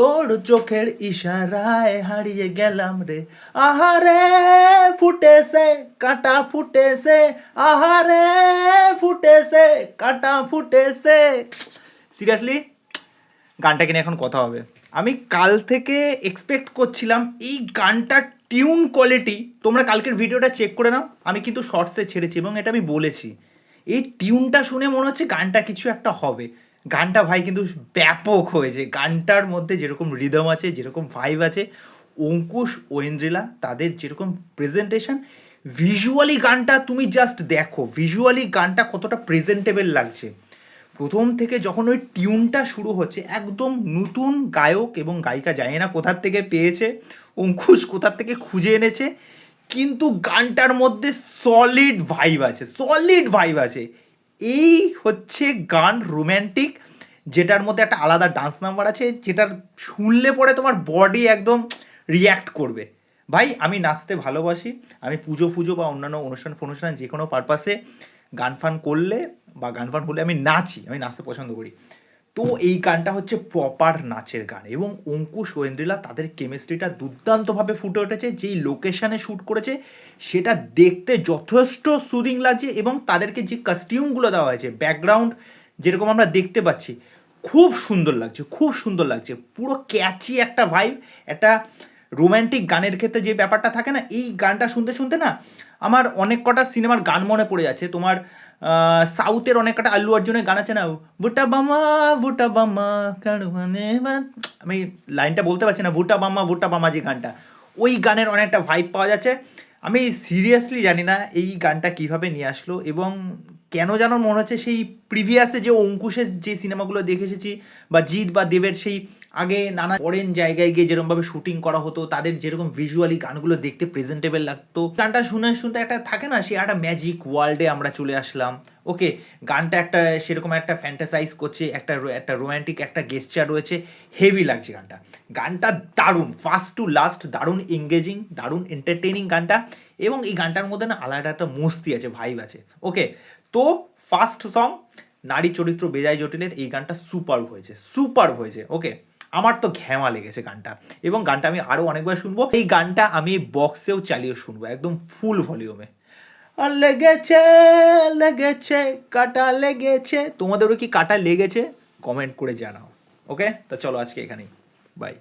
তোর চোখের ইশারায় হারিয়ে গেলাম রে। আহারে ফুটেছে, কাটা ফুটেছে, আহারে ফুটেছে, কাটা ফুটেছে। সিরিয়াসলি গানটাকে নিয়ে এখন কথা হবে। আমি কাল থেকে এক্সপেক্ট করছিলাম এই গানটার টিউন কোয়ালিটি তোমরা কালকের ভিডিওটা চেক করে নাও, আমি কিন্তু শর্টসে ছেড়েছি এবং এটা আমি বলেছি। এই টিউনটা শুনে মনে হচ্ছে গানটা কিছু একটা হবে। গানটা ভাই কিন্তু ব্যাপক হয়েছে। গানটার মধ্যে যেরকম রিদম আছে, যেরকম ভাইব আছে, অঙ্কুশ, ঐন্দ্রিলা, তাদের যেরকম প্রেজেন্টেশন ভিজুয়ালি গানটা তুমি জাস্ট দেখো। ভিজুয়ালি গানটা কতটা প্রেজেন্টেবল লাগছে। প্রথম থেকে যখন ওই টিউনটা শুরু হচ্ছে, একদম নতুন গায়ক এবং গায়িকা জানি না কোথার থেকে পেয়েছে, অঙ্কুশ কোথার থেকে খুঁজে এনেছে, কিন্তু গানটার মধ্যে সলিড ভাইব আছে সলিড ভাইব আছে। এই হচ্ছে গান রোম্যান্টিক যেটার মধ্যে একটা আলাদা ডান্স নাম্বার আছে যেটার শুনলে পরে তোমার বডি একদম রিয়্যাক্ট করবে। ভাই, আমি নাচতে ভালোবাসি, আমি পুজো ফুজো বা অন্যান্য অনুষ্ঠান ফনুষ্ঠান যে কোনো পারপাসে গান ফান করলে বা গান ফান করলে আমি নাচি, আমি নাচতে পছন্দ করি। তো এই গানটা হচ্ছে প্রপার নাচের গান এবং অঙ্কুশ ওয়েন্দ্রিলা তাদের কেমিস্ট্রিটা দুর্দান্তভাবে ফুটে উঠেছে, যেই লোকেশানে শ্যুট করেছে, সেটা দেখতে যথেষ্ট সুদিং লাগছে এবং তাদেরকে যে কাস্টিউমগুলো দেওয়া হয়েছে ব্যাকগ্রাউন্ড যেরকম আমরা দেখতে পাচ্ছি, খুব সুন্দর লাগছে, খুব সুন্দর লাগছে। পুরো ক্যাচি একটা ভাইব একটা রোম্যান্টিক গানের ক্ষেত্রে যে ব্যাপারটা থাকে না, এই গানটা শুনতে শুনতে না আমার অনেক কটা সিনেমার গান মনে পড়ে যাচ্ছে। তোমার সাউথের অনেক কটা আল্লু অর্জুনের গান আছে না বুটা বামা বুটা বামা কারুয়ানে আমি লাইনটা বলতে পারছি না বুটা বামা বুটা বামা যে গানটা। ওই গানের অনেকটা ভাইব পাওয়া যাচ্ছে। আমি সিরিয়াসলি জানি না এই গানটা কীভাবে নিয়ে আসলো এবং কেন যেন মনে হচ্ছে সেই প্রিভিয়াসে যে অঙ্কুশের যে সিনেমাগুলো দেখে এসেছি বা জিৎ বা দেবের সেই আগে নানা ফরেন জায়গায় গিয়ে যেরকমভাবে শুটিং করা হতো, তাদের যেরকম ভিজুয়ালি গানগুলো দেখতে প্রেজেন্টেবল লাগতো। গানটা শুনে শুনতে একটা থাকে না, সে একটা ম্যাজিক ওয়ার্ল্ডে আমরা চলে আসলাম। ওকে গানটা একটা সেরকম একটা ফ্যান্টাসাইজ করছে, একটা একটা রোম্যান্টিক একটা গেস্টার রয়েছে হেভি লাগছে গানটা। গানটা দারুণ ফার্স্ট টু লাস্ট দারুণ এঙ্গেজিং দারুণ এন্টারটেইনিং গানটা এবং এই গানটার মধ্যে না আলাদা একটা মস্তি আছে ভাইব আছে। ওকে তো ফার্স্ট সং নারী চরিত্র বেজায় জটিলের এই গানটা সুপার হয়েছে সুপার হয়েছে ওকে আমার তো ঘ্যামা লেগেছে গানটা এবং গানটা আমি আরও অনেকবার শুনব। এই গানটা আমি বক্সেও চালিয়ে শুনব, একদম ফুল ভলিউমে লেগেছে লেগেছে, কাটা লেগেছে। তোমাদেরও কি কাটা লেগেছে? কমেন্ট করে জানাও ওকে তো চলো আজকে এখানেই বাই